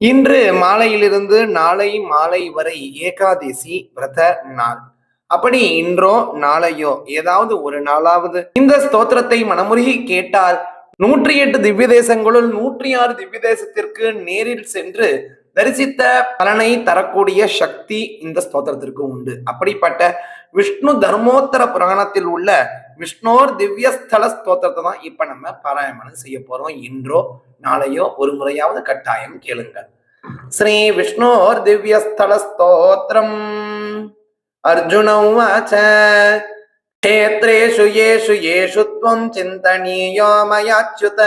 இன்று மாலையிலிருந்து நாளை மாலை வரை ஏகாதசி விரத நாள். அப்படி இன்றோ நாளையோ ஏதாவது ஒரு நாளாவது. இந்த ஸ்தோத்திரத்தை மனமுருகி கேட்டால் நூற்றி எட்டு திவ்ய தேசங்களுள் நூற்றி ஆறு திவ்ய தேசத்திற்கு நேரில் சென்று தரிசித்த பலனை தரக்கூடிய சக்தி இந்த ஸ்தோத்திரத்திற்கு உண்டு. அப்படிப்பட்ட விஷ்ணு தர்மோத்தர புராணத்தில் உள்ள விஷ்ணோர் திவ்யஸ்தல ஸ்தோத்திரத்தை தான் இப்ப நம்ம பாராயணம் செய்ய போறோம் இன்றோ நாளையோ ஒரு முறையாவது கட்டாயம் கேளுங்கள் ஸ்ரீ விஷ்ணோர் திவ்யஸ்தல ஸ்தோத்திரம் அர்ஜுன உவாச்ச क्षेत्रेषु येषु येषु त्वं चिन्तनीयो मयाच्युत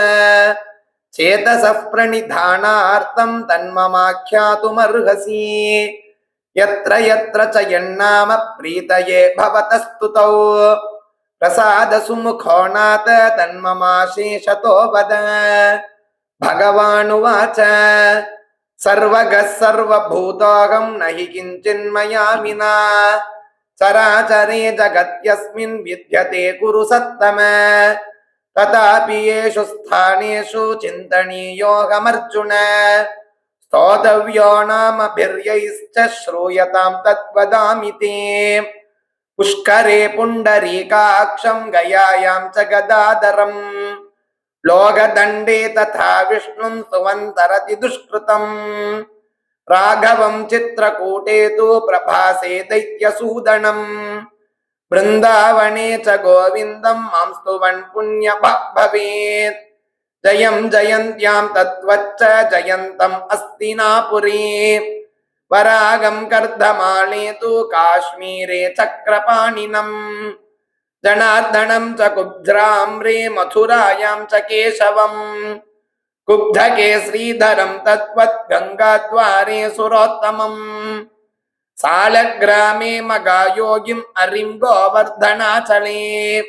चेतसः प्रणिधानार्थं तन्ममाख्यातुमर्हसि यत्र यत्र च यन्नाम प्रीतये भवतस्तुतौ प्रसादसुमुखो नाथ तन्ममाशेषतो वद भगवानुवाच सर्वगः सर्वभूतोऽहं न हि किञ्चिन्मया विना चराचरे जगत्यस्मिन् विद्यते कुरु सत्तम तथापि येषु स्थानेषु चिन्तनीयोऽहमर्जुन स्तोतव्यो नामभिर्यैश्च श्रूयतां तद्वदामि ते पुष्करे पुण्डरीकाक्षं गयायां च गदाधरम् लोकदण्डे तथा विष्णुं सुवन्तरति दुष्कृतम् राघवं चित्रकूटे तु प्रभासे दैत्यसूदनम् बृन्दावने च गोविन्दं मां स्तुवन् पुण्य भवेत् जयं जयन्त्यां तत्त्वच्च जयन्तम् अस्ति नापुरी वरागं कर्धमाले तु काश्मीरे चक्रपाणिनम्। जनार्दनं च कुब्ध्राम्रे मथुरायां च केशवम्। कुब्धके श्रीधरं तत्त्वत् गङ्गाद्वारे सुरोत्तमम्। सालग्रामे मगायोगिम् अरिं गोवर्धनाचले।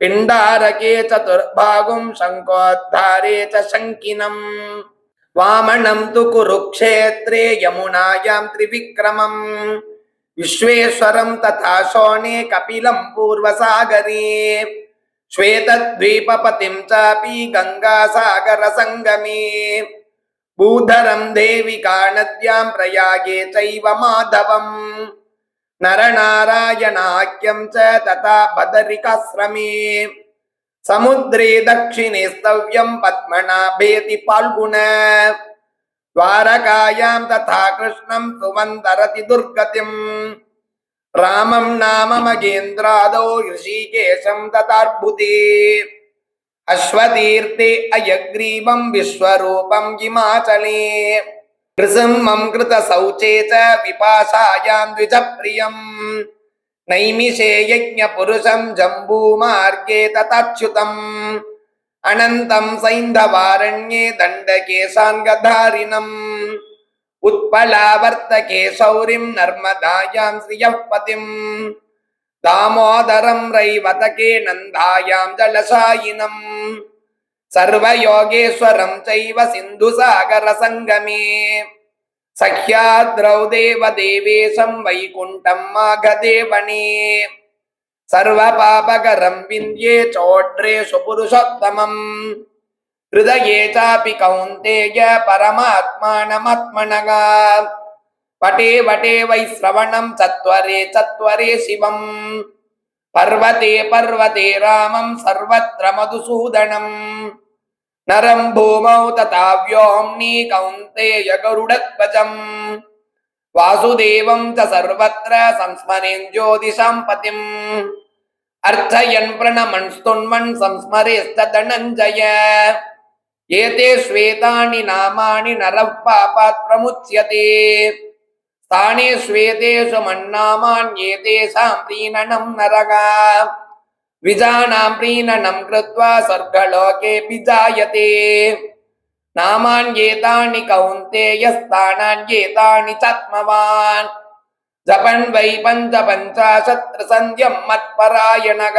पिण्डारके चतुर्भागुं शङ्कोद्धारे च शङ्किनम्। వామణం తు కురుక్షేత్రే యమునాయాం త్రివిక్రమం విశ్వేశ్వరం తథా శోణే కపిలం పూర్వసాగరే శ్వేతద్వీపపతిం చాపి గంగాసాగర సంగమే భూధరం దేవికా నద్యాం ప్రయాగే చైవ మాధవం నరనారాయణాఖ్యం చ తథా బదరికాశ్రమే समुद्रे दक्षिणे स्तव्यं पद्मनाभेति फाल्गुन द्वारकायां तथा कृष्णं सुमन्तरति दुर्गतिम् रामं नाम मगेन्द्रादौ ऋषिकेशं तथार्बुदे अश्वतीर्थे अयग्रीवं विश्वरूपं हिमाचले नृसिंहं कृतशौचे च विपाशायां द्विजप्रियम् नैमिषे यज्ञपुरुषं जम्बूमार्गे तथाच्युतम् अनन्तं सैन्धवारण्ये दण्डकेशाङ्गधारिणम् उत्पलावर्तके शौरिं नर्मदायां श्रियः पतिम् दामोदरं रैवतके नन्दायां जलशायिनम् सर्वयोगेश्वरं चैव सिन्धुसागरसङ्गमे சஹ்யாத்ரௌ தேவ தேவேசம் வைகுண்டம் மாகதேவனே சர்வ பாபகரம் விந்தியே சோட்ரே சுபுருஷோத்தமம் ஹிருதயே சாபி கௌந்தேய பரமாத்மானமாத்மனகா வட்டே வட்டே வை சிரவணம் சத்வரே சத்வரே சிவம் பர்வதே பர்வதே ராமம் சர்வத்திர மதுசூதனம் நரம் பூமௌ ததாவ்யோம்னி கௌந்தேய கருடத்வஜம். வாசுதேவம் ச சர்வத்ர சம்ஸ்மரேன் ஜோதிஷாம் பதிம். அர்ச்சயன் பிரணமன் ஸ்துண்மன் சம்ஸ்மரேஸ்த தனஞ்சய ஏதே ஸ்வேதானி நாமானி நரவ் பாபாத் பிரமுச்சியதே. ஸ்தானே ஸ்வேதேஷு மன்னாமான் ஏதேஷாம் தீனனம் நரகா. द्विजानां प्रीणनं कृत्वा स्वर्गलोके विजायते नामान्येतानि कौन्तेयस्थानान्येतानि चात्मवान् जपन् वै पञ्चपञ्चाशत्सन्ध्यं मत्परायणः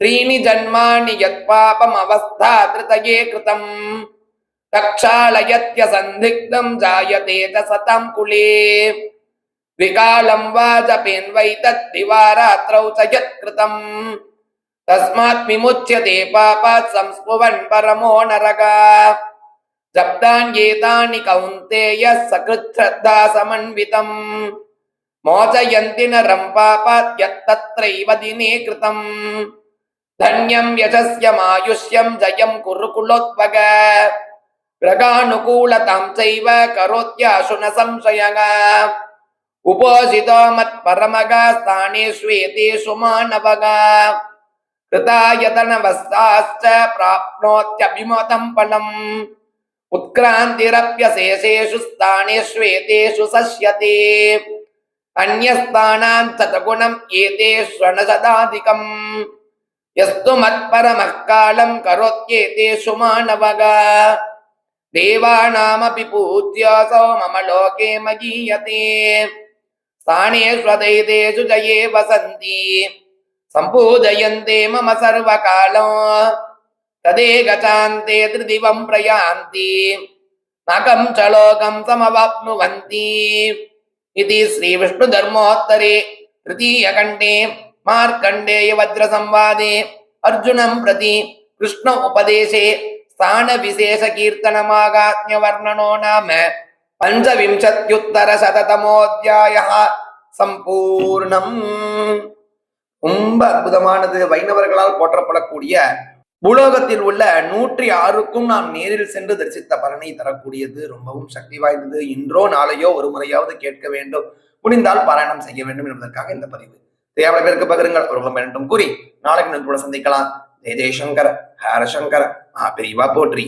त्रीणि जन्मानि यत्पापमवस्था धृतये कृतम् प्रक्षालयत्य सन्दिग्धं जायते च सतं कुले विकालं वा जपेन् वै तद्दिवारात्रौ च यत्कृतम् तस्मात् विमुच्यते पापात् संस्पुवन् परमो नरगा जप्तान्येतानि कौन्तेय सकृच्छ्रद्धा समन्वितम् मोचयन्ति नरं पापात् यत्तत्रैव दिने कृतम् धन्यं यशस्यमायुष्यं जयं कुरु कुलोत्वग ग्रगानुकूलतां चैव करोत्याशु न संशयः उपोषितो मत्परमगा स्थानेष्वेतेषु मानवः कृतायतनवस्ताश्च प्राप्नोत्यभिमतं फलम् उत्क्रान्तिरप्यशेषेषु स्थानेष्वेतेषु सस्यते अन्यस्थानां शतगुणम् एतेष्वनशदाधिकम् यस्तु मत्परमः कालं करोत्येतेषु मानवः देवानामपि पूज्योऽसौ मम लोके मगीयते स्थानेष्वदैतेषु जये वसन्ति सम्पूजयन्ते मम सर्वकालो तदे गचान्ते त्रिदिवं प्रयान्ति नाकं च लोकं समवाप्नुवन्ति इति श्रीविष्णुधर्मोत्तरे तृतीयखण्डे मार्कण्डेयवज्रसंवादे अर्जुनं प्रति कृष्ण उपदेशे स्थानविशेषकीर्तनमागात्म्यवर्णनो नाम பஞ்சவிம்சத்யுத்தரசதமோத்தியாய சம்பூர்ணம். ரொம்ப அற்புதமானது. வைணவர்களால் போற்றப்படக்கூடிய பூலோகத்தில் உள்ள நூற்றி ஆறுக்கும் நாம் நேரில் சென்று தரிசித்த பலனை தரக்கூடியது. ரொம்பவும் சக்தி வாய்ந்தது. இன்றோ நாளையோ ஒரு முறையாவது கேட்க வேண்டும். முடிந்தால் பாராயணம் செய்ய வேண்டும் என்பதற்காக இந்த பதிவு. தேவையான பேருக்கு பகிருங்கள். அவர்களும் வேண்டும் கூறி நாளைக்கு நண்பர்களை சந்திக்கலாம். ஜெய ஜெயசங்கர ஹரசங்கர ஆ பிரிவா போற்றி.